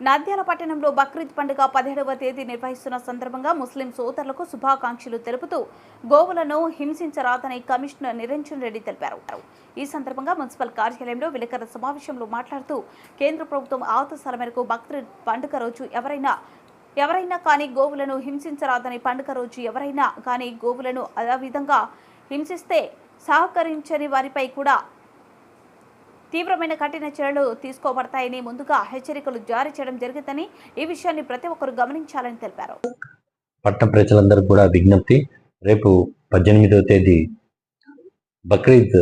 నంద్యాల పట్టణంలో బక్రీద్ పండుగ పదిహేడవ తేదీ నిర్వహిస్తున్న సందర్భంగా ముస్లిం సోదరులకు శుభాకాంక్షలు తెలుపుతూ గోవులను హింసించరాదని కమిషనర్ నిరంజన్ రెడ్డి తెలిపారు. ఈ సందర్భంగా మున్సిపల్ కార్యాలయంలో విలేకరుల సమావేశంలో మాట్లాడుతూ కేంద్ర ప్రభుత్వం ఆదేశాల మేరకు బక్రీద్ పండుగ రోజు ఎవరైనా ఎవరైనా కానీ గోవులను హింసించరాదని పండుగ రోజు ఎవరైనా కానీ గోవులను అదే విధంగా హింసిస్తే సహకరించని వారిపై కూడా తీవ్రమైన కఠిన చర్యలు తీసుకోబడతాయని ముందుగా హెచ్చరికలు జారీ చేయడం జరిగిందని ఈ విషయాన్ని ప్రతి ఒక్కరు గమనించాలని తెలిపారు. పట్టణ ప్రజలందరికీ కూడా విజ్ఞప్తి రేపు పద్దెనిమిదవ తేదీ బక్రీద్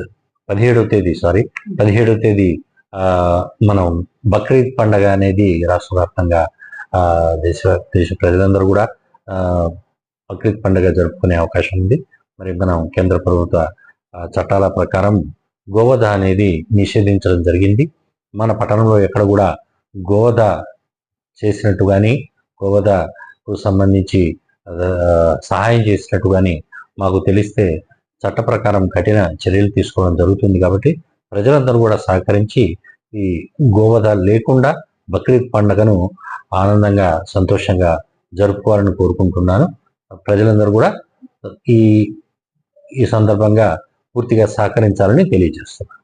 పదిహేడవ తేదీ సారీ పదిహేడవ తేదీ ఆ, మనం బక్రీద్ పండగ అనేది రాష్ట్ర వ్యాప్తంగా ఆ, దేశ దేశ ప్రజలందరూ కూడా బక్రీద్ పండుగ జరుపుకునే అవకాశం ఉంది. మరి మనం కేంద్ర ప్రభుత్వ చట్టాల ప్రకారం గోవధ అనేది నిషేధించడం జరిగింది. మన పట్టణంలో ఎక్కడ కూడా గోవధ చేసినట్టు కానీ గోవధకు సంబంధించి సహాయం చేసినట్టు కానీ మాకు తెలిస్తే చట్ట ప్రకారం కఠిన చర్యలు తీసుకోవడం జరుగుతుంది కాబట్టి ప్రజలందరూ కూడా సహకరించి ఈ గోవధ లేకుండా బక్రీద్ పండుగను ఆనందంగా సంతోషంగా జరుపుకోవాలని కోరుకుంటున్నాను. ప్రజలందరూ కూడా ఈ ఈ సందర్భంగా పూర్తిగా సహకరించాలని తెలియజేస్తున్నాను.